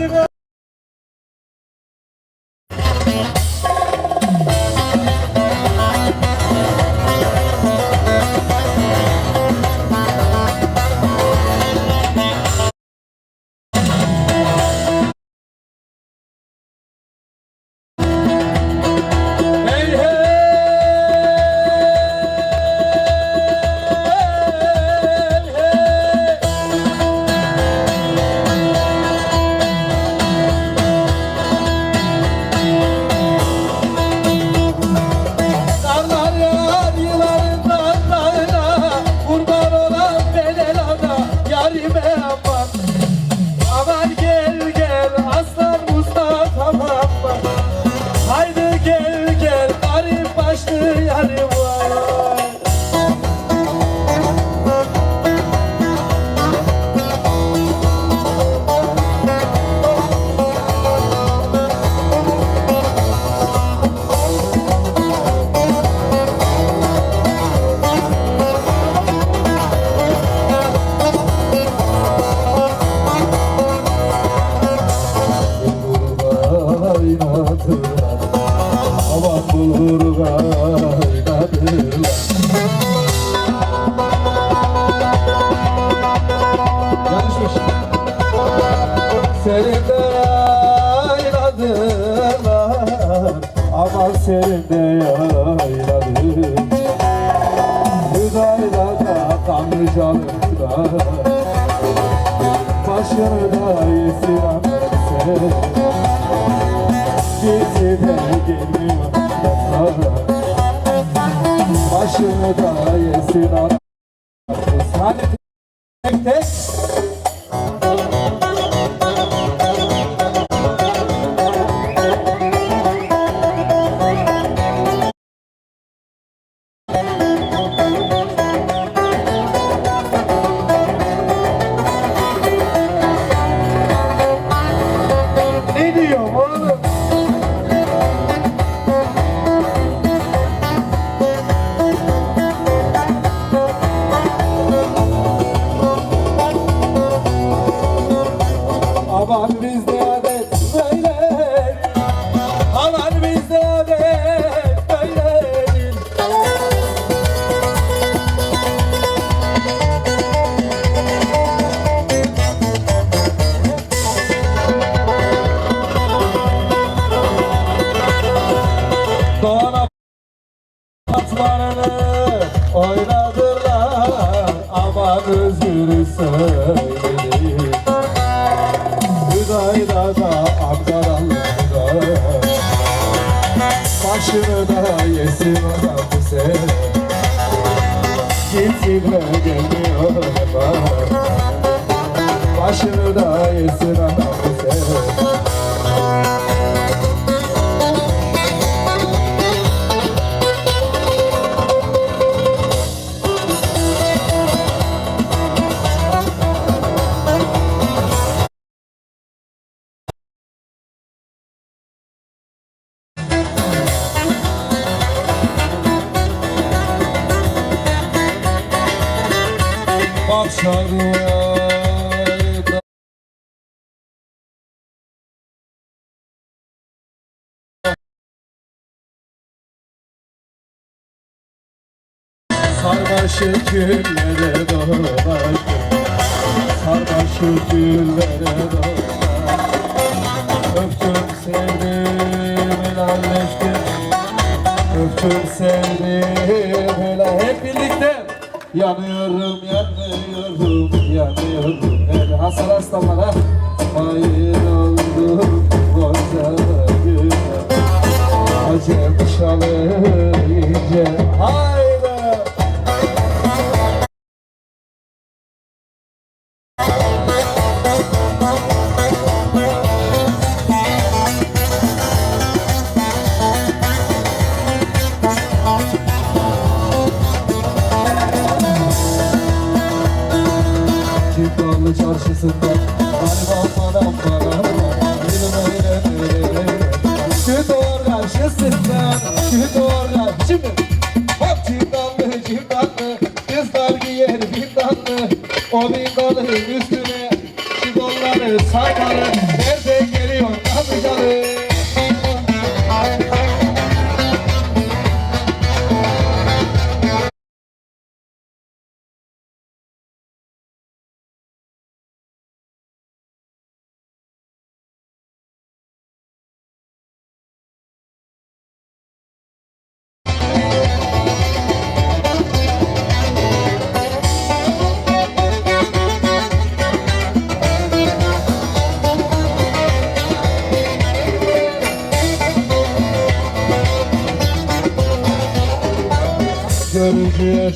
দিব Amen. Senin de yayladılar Aman senin de yayladılar Hüdayda da kanlıcalıklar Başını da yesin sen Bizi de gelmiyor Başını da yesin tek Aman bizde adet böyle. Aman bizde adet böyledir Doğan atlarını oynadılar Hüdayda da Ankara'lılar Başını da yesin adam bu sene. Gitsin de gelmiyor hemen Başını da yesin adam Bak şarkıya Sarmaşık güllere dolaşır Sarmaşık güllere dolaşır Öptüm sevdim helalleştim Öptüm sevdim helal. Hep birlikte Yanıyorum yanıyorum yanıyorum. El Hasan Aslanlara Hayır oldum Çiftlanlı çarşısında bana bana Şu doğar karşısında karşısında Şimdi Hop çiftlanlı çiftlanlı Kızlar giyer bindanlı O bindanın üstüne Şu kolları sarmalı Nerede Sevgiye